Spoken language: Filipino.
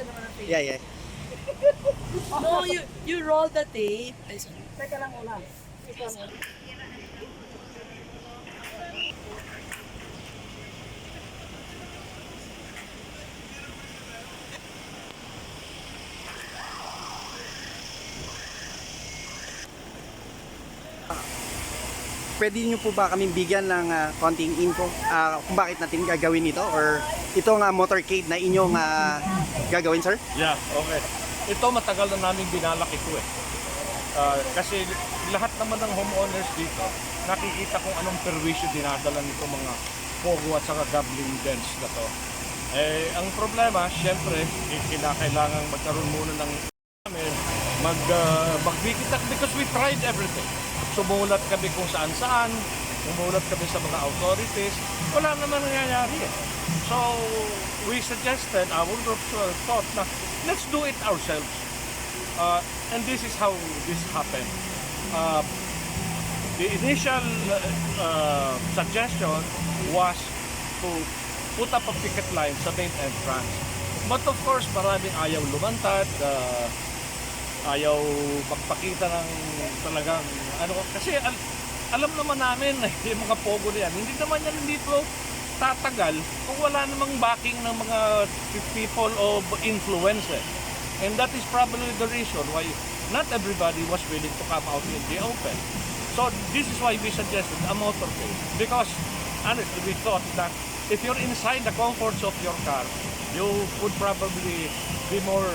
Diretso naman ang tape. Yeah, yeah. No, you you roll the tape. Ay, sorry. Teka lang muna. Ito mo. Pwede niyo po ba kami bigyan ng ah, konting info ah, kung bakit natin gagawin ito or itong uh, motorcade na inyong ah, gagawin, sir? Yeah, okay. Ito matagal na namin binalak ito eh. Ah, kasi lahat naman ng homeowners dito, nakikita kung anong perwisyo dinadala nito mga pogo at saka gambling dens na to. Eh, ang problema, syempre, eh, kinakailangan magkaroon muna ng namin, mag, uh, because we tried everything. Sumulat kami kung saan saan, sumulat kami sa mga authorities, wala naman nangyayari eh. So, we suggested, our group thought na, let's do it ourselves. Uh, and this is how this happened. Uh, the initial uh, uh, suggestion was to put up a picket line sa main entrance. But of course, maraming ayaw lumantad, uh, ayaw magpakita ng talagang ano kasi al- alam naman namin na yung mga pogo na yan, hindi naman yan dito tatagal kung wala namang backing ng mga people of influence eh. And that is probably the reason why not everybody was willing to come out in the open. So this is why we suggested a motorcade. Because honestly, we thought that if you're inside the comforts of your car, you would probably be more